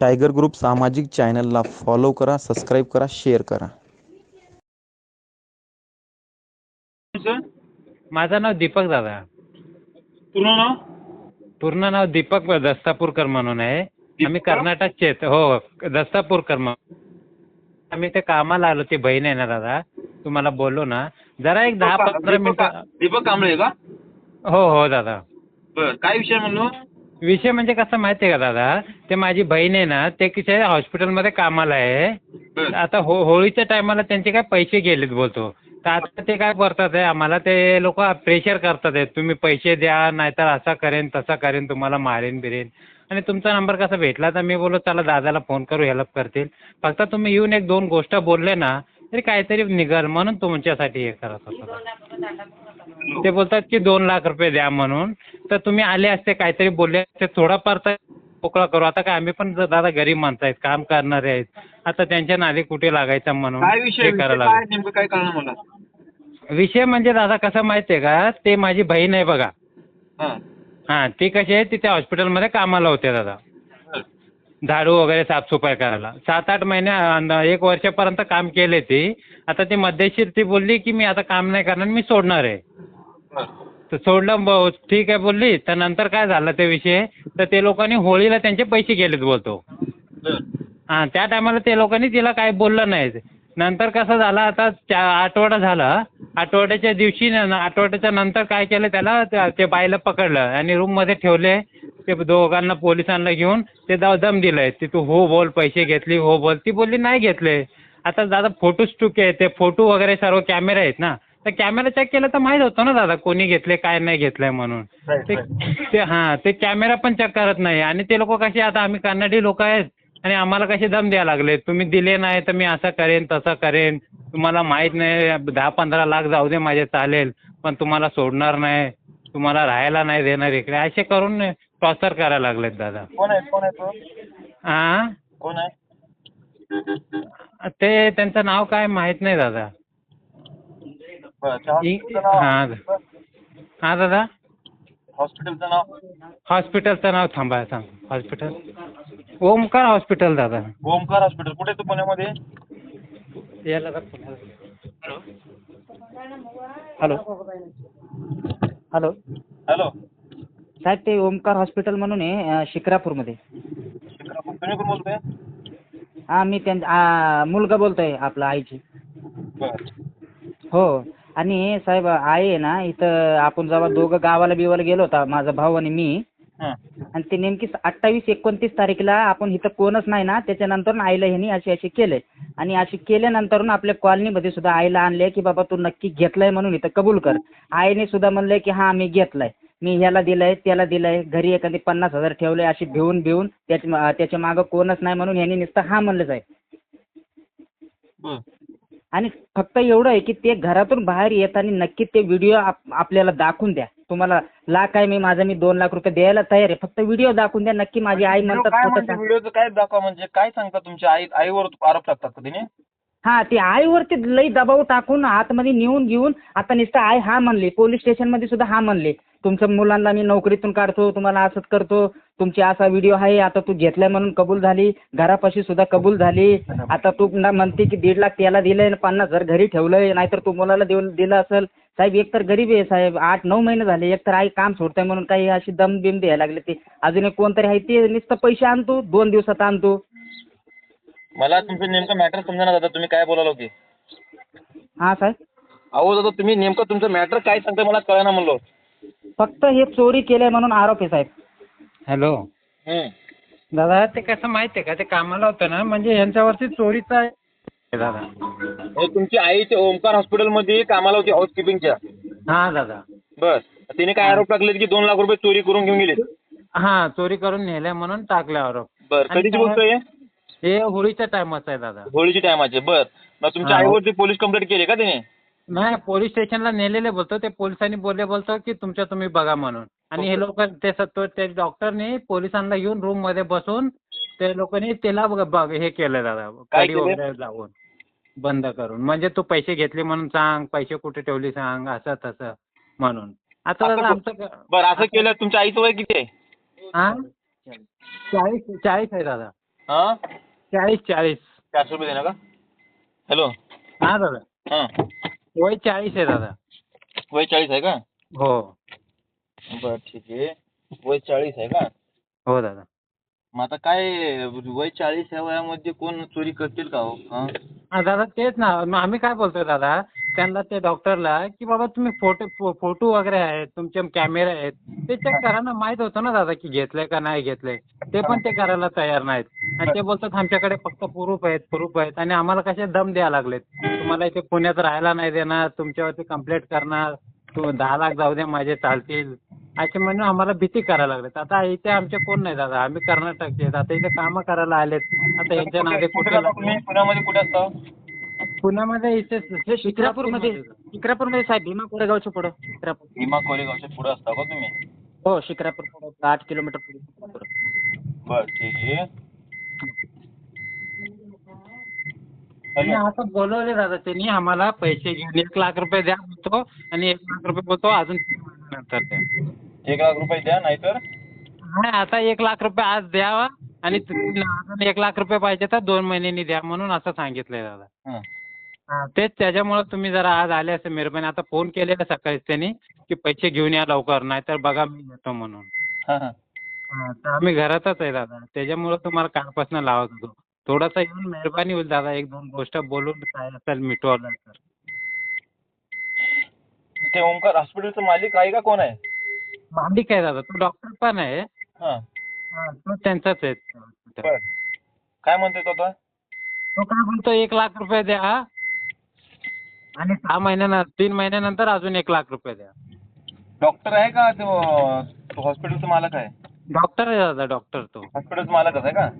Tiger group सामाजिक चॅनलला follow करा सबस्क्राईब करा शेअर करा. माझं नाव दीपक दादा. पूर्ण नाव? पूर्ण नाव दीपक दस्तापूरकर म्हणून आहे. आम्ही? कर्नाटकचे आहेत. हो दस्तापूरकर म्हणून. आम्ही ते कामाला आलो ती बहीण आहे ना दादा. तुम्हाला बोललो ना. जरा एक दहा दीपक- पंधरा मिनिटं दीपक कांबळे का? हो हो दादा. बर काय विषय म्हणलो? विषय म्हणजे कसं माहिती आहे का दादा? ते माझी बहीण आहे ना ते किती हॉस्पिटलमध्ये कामाला आहे. आता हो होळीच्या टायमाला त्यांचे काय पैसे गेलेत बोलतो. तर आता ते काय करतात आहे आम्हाला ते लोक प्रेशर करतात आहे तुम्ही पैसे द्या नाहीतर असा करेन तसा करेन तुम्हाला मारेन बिरेन. आणि तुमचा नंबर कसा भेटला तर मी बोललो चला दादाला फोन करू हेल्प करतील. फक्त तुम्ही येऊन एक दोन गोष्ट बोलले ना तरी काहीतरी निघाल म्हणून तुमच्यासाठी हे करत होतो. ते बोलतात की दोन लाख रुपये द्या म्हणून. तर तुम्ही आले असते काहीतरी बोलले असते थोडाफार तर मोकळा करू. आता काय आम्ही पण ज- दादा गरीब माणसं आहेत काम करणारे आहेत. आता त्यांच्या नादी कुठे लागायचं म्हणून काय विषय विषय करायला काय लागलं. नेमकं काय कळणार मला? विषय म्हणजे दादा कसं माहिती आहे का ते माझी बहीण आहे बघा. हा. हां ती कशी आहे ती त्या हॉस्पिटलमध्ये कामाला होते दादा. झाडू वगैरे साफसफाई करायला. सात आठ महिने अं, एक वर्षापर्यंत काम केले ती. आता ती मध्यशीर ती बोलली की मी आता काम नाही करणार मी सोडणार आहे. तर सोडलं ब ठीक आहे बोलली. तर नंतर काय झालं ते विषय? तर ते लोकांनी होळीला त्यांचे पैसे गेलेत बोलतो. हां त्या टायमाला ते लोकांनी तिला काय बोललं नाही. नंतर कसं झालं आता चा आठवडा झाला. आठवड्याच्या दिवशी न आठवड्याच्या नंतर काय केलं त्याला त्या- ते बाईला पकडलं आणि रूममध्ये ठेवले. ते दोघांना पोलिसांना घेऊन ते द दम दिलंय. ती तू हो बोल पैसे घेतली हो बोल. ती बोलली नाही घेतले. आता दादा फोटोज टूक आहे ते फोटो वगैरे सर्व कॅमेरे आहेत ना. तर कॅमेरा चेक केलं तर माहीत होतं ना दादा कोणी घेतले काय नाही घेतलंय म्हणून. ते. ते हां ते कॅमेरा पण चेक करत नाही. आणि ते लोक कसे आता आम्ही कन्नडी लोक आहेत आणि आम्हाला कसे दम द्यायला लागले? तुम्ही दिले नाही तर मी असं करेन तसं करेन. तुम्हाला माहीत नाही दहा पंधरा लाख जाऊ दे माझे चालेल. पण तुम्हाला सोडणार नाही. तुम्हाला राहायला नाही देणार इकडे. असे करून टॉर्चर करायला लागलेत दादा. कोण आहे कोण आहे तो? हां कोण आहे? ते त्यांचं नाव काय माहीत नाही दादा. बर. त्या इ- हॉस्पिटलचं नाव? हां हां दादा? हॉस्पिटलचं नाव? हॉस्पिटलचं नाव थांबा सांग हॉस्पिटल ओमकार हॉस्पिटल दादा. ओमकार हॉस्पिटल कुठे आहे तू पुण्यामध्ये? याला हॅलो? हॅलो. हॅलो. साहेब ते ओमकार हॉस्पिटल म्हणून आहे अं, शिक्रापूरमध्ये. शिक्रापूर. तुम्ही कोण बोलतोय? हां मी त्यां आ, मुलगा बोलतो आहे आपला आईची. बर. हो आणि साहेब आई आहे ना इथं आपण जेव्हा दोघं गावाला बिवाला गेलो होता माझा भाऊ आणि मी हां. आणि ते नेमकी अठ्ठावीस एकोणतीस तारीखला आपण इथं कोणच नाही ना त्याच्यानंतर आईला ह्यांनी अशी अशी केले आणि अशी केल्यानंतर आपल्या कॉलनीमध्ये सुद्धा आईला आणले की बाबा तू नक्की घेतलंय म्हणून इथं कबूल कर. आईने सुद्धा म्हणलंय की हां मी घेतलाय. मी ह्याला दिलंय त्याला दिलंय. घरी एखादी पन्नास हजार ठेवले अशी भिवून भिवून त्याच्या त्याच्या मागं कोणच नाही म्हणून ह्यांनी नुसतं हां म्हणलं साहेब. आणि फक्त एवढं आहे की ते घरातून बाहेर येताना नक्की ते व्हिडिओ आप आपल्याला दाखवून द्या. तुम्हाला लाख आहे मी माझा मी दोन लाख रुपये द्यायला तयार आहे. फक्त व्हिडिओ दाखवून द्या नक्की माझी आई व्हिडिओ म्हणतात खोटं म्हणजे सांग- काय दाखवा म्हणजे काय सांगता तुमच्या आई आईवर आरोप का तिने? हा ती आईवरती लई दबाव टाकून आतमध्ये नेऊन घेऊन आता नुसतं आई हा म्हणली पोलीस स्टेशनमध्ये सुद्धा हा म्हणले तुमच्या मुलांना मी नोकरीतून काढतो तुम्हाला असंच करतो तुमची असा व्हिडिओ आहे आता तू घेतलाय म्हणून कबूल झाली घरापाशी सुद्धा कबूल झाली आता तू म्हणते की दीड लाख त्याला दिलंय आणि पन्नास हजार घरी ठेवलंय नाहीतर तू मुलाला देऊन दिलं असेल साहेब एक तर गरीब आहे साहेब आठ नऊ महिने झाले एक तर आई काम सोडताय म्हणून काही अशी दम बिम द्यायला लागले ते. अजून एक कोणतरी आहे ते नुसतं पैसे आणतो दोन दिवसात आणतो. मला तुमचं नेमकं मॅटर समजा दादा तुम्ही काय बोलालो की हा साहेब. अहो दादा तुम्ही नेमकं तुमचं मॅटर काय सांगताय मला कळना म्हणलो. फक्त हे चोरी केलंय म्हणून आरोप आहे साहेब. हॅलो. हम्म. दादा ते कसं माहिती आहे का? ते कामाला होतं ना म्हणजे यांच्यावरती चोरीचा आहे दादा. तुमची आई ते ओमकार हॉस्पिटलमध्ये कामाला होती हाऊसकीपिंगच्या हां दादा. बर तिने काय आरोप टाकलेत की दोन लाख रुपये चोरी करून घेऊन गेले हां चोरी करून नेल्या म्हणून टाकले आरोप. बर आणि कधीची गोष्ट आहे? हे होळीच्या टायमाचं आहे दादा. होळीची टायमाचे बर. मग तुमच्या हा. आईवरती पोलीस कंप्लेंट केली का तिने? नाही पोलीस स्टेशनला नेलेले बोलतो. ते पोलिसांनी बोलले बोलतो की तुमच्या तुम्ही बघा म्हणून. आणि हे लोक ते सत्व ते डॉक्टरने पोलिसांना येऊन रूममध्ये बसून ते लोकांनी त्याला बघ- बघ हे केलं दादा. काय कडी केलं? वगैरे लावून. बंद करून. म्हणजे तू पैसे घेतले म्हणून सांग पैसे कुठे ठेवले सांग असं तसं म्हणून. आता असं दादा आमचं क- बर असं केलं तुमच्या आईचं वय किती आहे? हा? चाळीस चाळीस आहे दादा. हा? चाळीस चाळीस. चारशे रुपये देणार का? हॅलो? हां दादा. हां. वय चाळीस आहे दादा. वय चाळीस आहे का? हो. बरं ठीक आहे. वय चाळीस आहे का? हो दादा. मग आता काय वय चाळीस या वयामध्ये कोण चोरी करतील का हां? हा? दादा तेच ना. मग आम्ही काय बोलतोय दादा? त्यांना ते डॉक्टरला की बाबा तुम्ही फोटो फो- फोटो वगैरे आहेत तुमचे कॅमेरे आहेत. ते चेक करा ना. माहीत होतं ना दादा की घेतलंय का नाही घेतलंय. ते पण ते करायला तयार नाहीत. आणि ते बोलतात आमच्याकडे फक्त प्रूफ आहेत प्रूफ आहेत. आणि आम्हाला कसे दम द्यायला लागलेत. तुम्हाला इथे पुण्यात राहायला नाही देणार. तुमच्यावरती कंप्लेंट करणार. तू दहा लाख जाऊ दे माझे चालतील. असे म्हणून आम्हाला भीती करायला लागलेत आता इथे आमचे कोण नाही दादा? आम्ही कर्नाटकचे आहेत. आता इथे कामं करायला आलेत. आता यांच्या नादे कुठे कुठे तुम्ही? पुण्यामध्ये कुठे असता? पुण्यामध्ये इथे हे शिक्रापूरमध्ये शिक्रापूरमध्ये साहेब भीमा कोरेगावच्या पुढं. शिक्रापूर भीमा कोरेगावच्या पुढे असता का तुम्ही? हो शिक्रापूर पुढं आठ किलोमीटर पुढे शिक्रापूर बरं ठीक आहे. हॅलो. आता बोलवले दादा त्यांनी आम्हाला पैसे. घेऊन एक लाख रुपये द्या बोलतो आणि एक लाख रुपये बोलतो. अजून तीन महिन्यानंतर द्या. एक लाख रुपये द्या नाहीतर? नाही आता एक लाख रुपये आज द्यावा आणि अजून एक लाख रुपये पाहिजे तर दोन महिन्यांनी द्या म्हणून असं सांगितलंय दादा. हां. हा, तेच त्याच्यामुळं तुम्ही जरा आज आले असे मेहरबानी. आता फोन केलेला सकाळीच त्यांनी की पैसे घेऊन या लवकर नाहीतर बघा मी येतो म्हणून. हां हां. हा, तर आम्ही घरातच आहे दादा. त्याच्यामुळं तुम्हाला कालपासून लावत होतो. थोडासा येऊन मेहरबानी होईल दादा. एक दोन गोष्ट बोलून काय असेल मिटवलं तर. ते ओमकार हॉस्पिटलचं मालिक आहे का? कोण आहे? मालिक आहे दादा? तो डॉक्टर पण आहे. हां. हा, तो त्यांचाच आहे. बरं. काय म्हणतोय तो आता? तो काय म्हणतो एक लाख रुपये द्या. आणि सहा महिन्यानंतर तीन महिन्यानंतर अजून एक लाख रुपये द्या. डॉक्टर आहे का तो तो हॉस्पिटलचा मालक आहे? डॉक्टर आहे दादा डॉक्टर तो. हॉस्पिटलचा मालकच आहे का?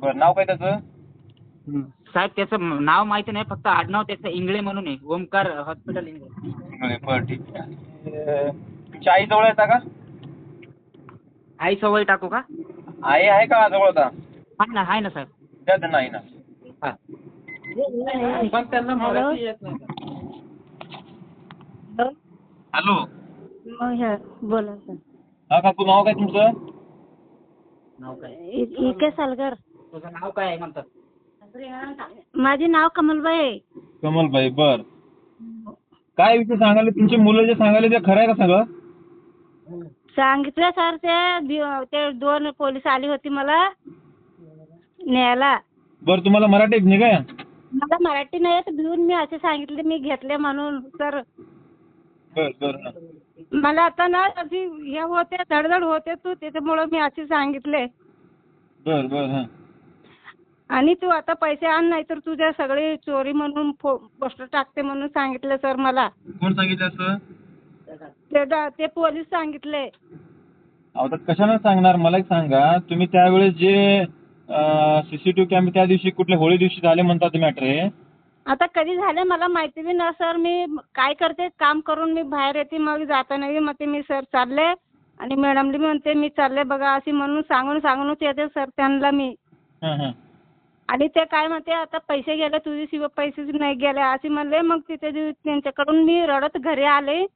बरं नाव काय त्याचं? हम्म. साहेब त्याचं नाव माहिती नाही फक्त आडनाव त्याचं इंगळे म्हणून आहे. ओमकार हॉस्पिटल इंगळे बरं ठीक आहे. तुमची आई जवळ येता का? आई सवय टाकू का? आई आहे का जवळ आता? आहे ना आहे ना साहेब. द्या त्यांना आई ना. हा. पण त्यांना मराठी येत नाही. हॅलो? मग ह्या बोला सर हा काकू नाव काय तुमचं? नाव काय? इ- इके सालगर. तुझं नाव काय आहे म्हणतात? माझे नाव कमलबाई आहे. कमलबाई बर. काय विषय सांगायला तुमची मुलं जे सांगायला ते खरं आहे का सगळं? सांगितलं सर ते दि- ते दोन पोलीस आली होती मला न्यायला. बरं तुम्हाला मराठी येत नाही काय मला मराठी नाही येत भिवून मी असे सांगितले मी घेतले म्हणून सर बर बर हा. मला आता ना अशी हे होते धडधड होते तू त्याच्यामुळं मी असे सांगितले. बर बर हा. आणि तू आता पैसे आण नाही तर तुझ्या सगळे चोरी म्हणून पोस्टर टाकते म्हणून सांगितलं सर मला. कोण सांगितलं असं ते ड- ते पोलीस सांगितले. अहो तर कशानं सांगणार? मला एक सांगा. तुम्ही त्यावेळेस जे सीसीटीव्ही कॅमेरे त्या दिवशी कुठल्या होळी दिवशी झाले म्हणता तुम्ही आता कधी झाले मला माहिती बी ना सर. मी काय करते? काम करून मी बाहेर येते मग जाताना बी म्हणते मी सर चालले. आणि मॅडमला म्हणते मी चालले बघा अशी म्हणून सांगून सांगूनच येते सर त्यांना मी. आणि ते काय म्हणते आता पैसे गेले तुझे शिव पैसेच नाही गेले असे म्हणले. मग तिथे जे त्यांच्याकडून मी रडत घरी आले.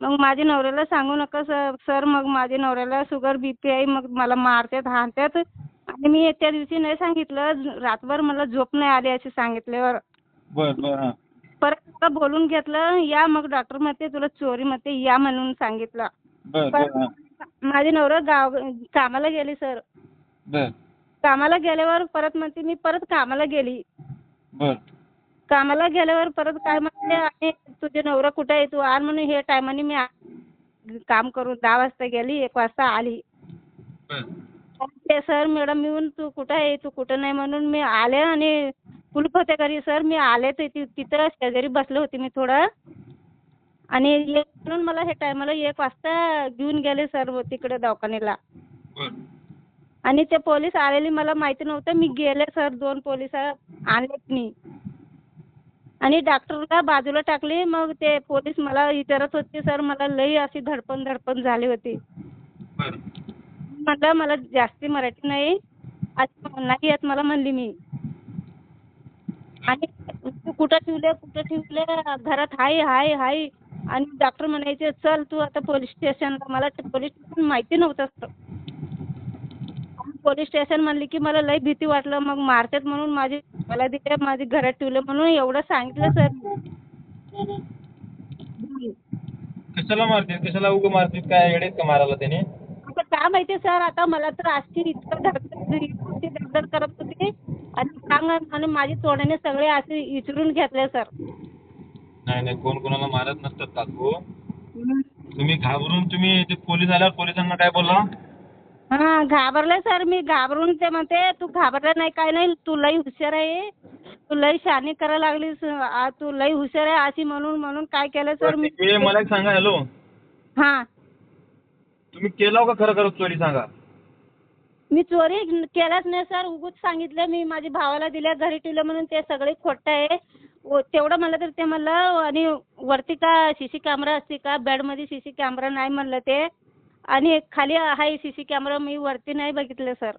मग माझ्या नवऱ्याला सांगू नका सर सर मग माझ्या नवऱ्याला शुगर बी पी आहे मग मला मारतात हाणतात आणि मी त्या दिवशी नाही सांगितलं रातभर मला झोप नाही आली असे सांगितल्यावर. बर बर हां. परत मला बोलून घेतलं या मग डॉक्टर म्हणते तुला चोरी म्हणते या म्हणून सांगितलं. बर बर हां. माझे नवरा गाव कामाला गेली सर. बर. कामाला गेल्यावर परत म्हणते मी परत कामाला गेली. बर. कामाला गेल्यावर परत काय म्हणते आणि तुझे नवरा कुठे आहे? तू आण म्हणून हे टायमाने मी आ- काम करून दहा वाजता गेली एक वाजता आली. ते सर मॅडम येऊन तू कुठं आहे? तू कुठं नाही? म्हणून मी आले आणि कुलप होते घरी. सर मी आले ते ति- तिथं शेजारी बसले होते मी थोडं. आणि एक म्हणून मला हे टायमाला एक वाजता घेऊन गेले सर तिकडे दवाखान्याला. आणि ते पोलीस आलेले मला माहिती नव्हतं. मी गेले सर दोन पोलीस आणलेत मी. आणि डॉक्टरला बाजूला टाकली मग ते पोलीस मला विचारत होते सर मला लई अशी धडपण धडपण झाली होती. म्हटलं मला जास्ती मराठी नाही आज नाही येत मला म्हणली मी. आणि तू कुठं ठेवले कुठं ठेवले? घरात हाय हाय हाय. आणि डॉक्टर म्हणायचे चल तू आता पोलीस स्टेशनला. मला पोलीस स्टेशन माहिती नव्हतं. पोलीस स्टेशन म्हणली की मला लई भीती वाटलं मग मारतात म्हणून माझी मला दिले माझी घरात ठेवले म्हणून एवढं सांगितलं सर. कशाला मारतील कशाला उगं मारतील काय येडेत का मारायला त्याने? आता काय माहिती सर? आता मला तर आजची इतकं धडधड धडधड करत होती. आणि सांग आणि माझी तोंडाने सगळे असे विचारून घेतले सर. नाही नाही कोण कोणाला मारत नसतात काकू. तुम्ही घाबरून तुम्ही ते पोलीस आल्यावर पोलिसांना काय बोलला? हा घाबरले सर मी घाबरून ते म्हणते तू घाबरला नाही काय नाही तू लई हुशार आहे तू लई शानी करायला लागलीस आ, तू लई हुशार आहे अशी म्हणून म्हणून काय केलं सर मी? मला एक सांगा हॅलो. हा. तुम्ही केला का खरं खरं चोरी सांगा? मी चोरी केलाच नाही सर उगूच सांगितलं मी माझ्या भावाला दिल्या घरी ठेवलं म्हणून ते सगळे खोटं आहे. व तेवढं म्हणलं तर ते म्हणलं आणि वरती का सी सी कॅमेरा असते का बेडमध्ये सी सी कॅमेरा नाही म्हणलं ते. आणि खाली आहे सी सी कॅमेरा मी वरती नाही बघितलं सर.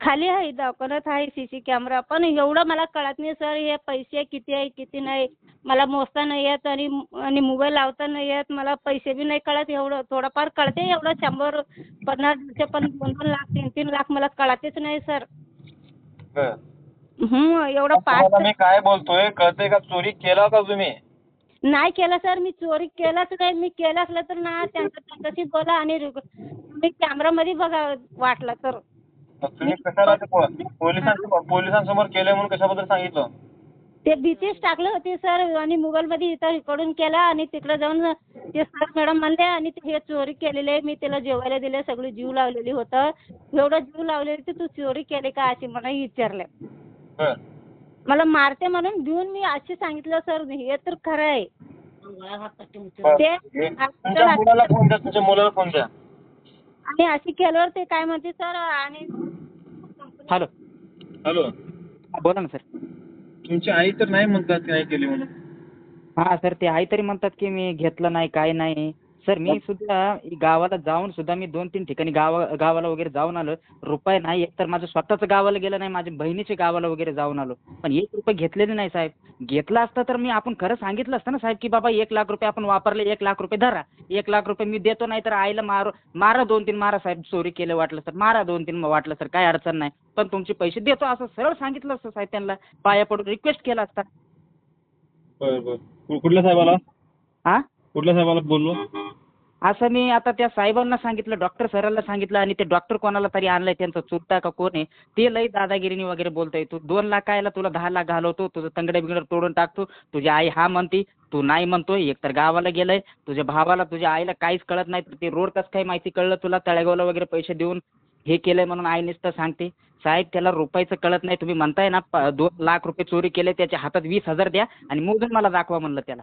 खाली आहे दवाखान्यात आहे सी सी कॅमेरा पण एवढं मला कळत नाही सर हे पैसे किती आहे किती नाही. मला मोजता नाही येत आणि आणि मोबाईल लावता नाही येत मला पैसे बी नाही कळत एवढं. थोडंफार कळते एवढं शंभर पन्नास दीडशे पण दोन दोन लाख तीन तीन लाख मला कळतेच नाही सर. हं, एवढं पाच मी काय बोलतोय कळतंय का चोरी केला का तुम्ही? नाही केलं सर मी चोरी केलाच नाही. मी केलं असलं तर ना त्यांच्या त्यांच्याशी बोला आणि रिक- तुम्ही कॅमेरामध्ये बघा वाटलं तर. मग तुम्ही कशाला ते पो- पोलिसांसमोर पोलिसांसमोर केलंय म्हणून कशाबद्दल सांगितलं? ते भीतीच टाकलं होती सर आणि मोबाईलमध्ये इथं रेकॉर्डिंग केलं आणि तिकडे जाऊन ते सर मॅडम म्हणले आणि ते हे चोरी केलेली मी त्याला जेवायला दिले सगळी जीव लावलेली होतं. एवढं जीव लावलेली तर तू चोरी केली का अशी मला विचारले. बरं. मला मारते म्हणून भिवून मी अशी सांगितलं सर हे तर खरं आहे. ते तुमच्या मुलाला फोन द्या तुमच्या मुलाला फोन द्या. आणि अशी केल्यावर ते काय म्हणते सर आणि हॅलो. हॅलो. बोला ना सर. तुमची आई तर नाही म्हणतात काय केली म्हणून? हा सर ते आई तरी म्हणतात की मी घेतलं नाही काय नाही. सर मी सुद्धा गावाला जाऊन सुद्धा मी दोन तीन ठिकाणी गावा गावाला वगैरे जाऊन आलो. रुपये नाही एक तर माझं स्वतःचं गावाला गेलं नाही माझ्या बहिणीच्या गावाला वगैरे जाऊन आलो. पण एक रुपये घेतलेले नाही साहेब. घेतला असता तर मी आपण खरं सांगितलं असतं ना साहेब की बाबा एक लाख रुपये आपण वापरले एक लाख रुपये धरा. एक लाख रुपये मी देतो नाही तर आईला मारू मारा दोन तीन मारा साहेब चोरी केलं वाटलं तर. मारा दोन तीन वाटलं तर काय अडचण नाही. पण तुमचे पैसे देतो असं सरळ सांगितलं असतं साहेब त्यांना. पाया पडून रिक्वेस्ट केला असता. बरं बरं. कु- कुठल्या साहेबाला? हा कुठल्या साहेबाला बोललो? असं मी आता त्या साहेबांना सांगितलं डॉक्टर सरांना सांगितलं आणि ते डॉक्टर कोणाला तरी आणलंय त्यांचं चुलता का कोण आहे ते लई दादागिरीने वगैरे बोलताय. तू दोन लाख कायला तुला दहा लाख घालवतो तुझं तंगडे बिंगडे तोडून टाकतो. तुझी आई हा म्हणते तू नाही म्हणतोय एकतर गावाला गेलंय तुझ्या भावाला तुझ्या आईला काहीच कळत नाही तर ते रोड कसं काय माहिती कळलं तुला तळेगावला वगैरे पैसे देऊन हे केलंय म्हणून आई नुसतं सांगते. साहेब त्याला रुपयाचं कळत नाही तुम्ही म्हणताय ना प- दोन लाख रुपये चोरी केले त्याच्या हातात वीस हजार द्या आणि मोजून मला दाखवा म्हणलं त्याला.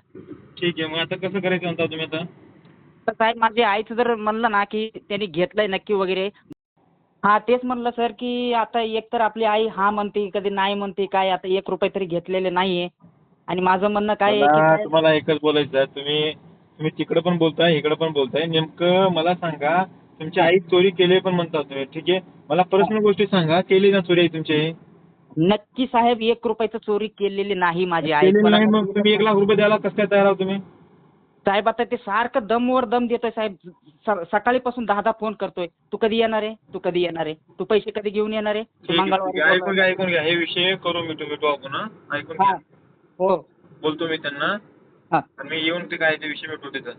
ठीक आहे मग आता कसं करायचं म्हणता तुम्ही आता? तर साहेब माझ्या आईचं जर म्हणलं ना की त्यांनी घेतलंय नक्की वगैरे. हा तेच म्हणलं सर की आता एक तर आपली आई हा म्हणते कधी नाही म्हणते काय आता एक रुपये तरी घेतलेले नाहीये. आणि माझं म्हणणं काय आहे की तुम्हाला एकच बोलायचं आहे तुम्ही तुम्ही तिकडे पण बोलताय इकडे पण बोलताय. नेमकं मला सांगा तुमची आई चोरी केली पण म्हणता तुम्ही ठीक आहे? मला पर्सनल गोष्टी सांगा केली ना चोरी आई तुमची नक्की साहेब एक रुपयाचं चोरी केलेली नाही माझी आई. केली नाही मग तुम्ही एक लाख रुपये द्यायला कसं काय तयार आहात तुम्ही? साहेब आता ते सारखं दमवर दम देतोय साहेब. स- सकाळीपासून दहा दहा फोन करतोय. तू कधी येणार आहे? तू कधी येणार आहे? तू पैसे कधी घेऊन येणार आहे? तू ठीक आहे, ठीक आहे. मंगळवारी ऐकून घ्या ऐकून घ्या. हे विषय करू मिटू मिटू आपण हं? ऐकून हा. घ्या. हो. बोलतो मी त्यांना. हा. आणि मी येऊन ते काय ते विषय मिटू तिथं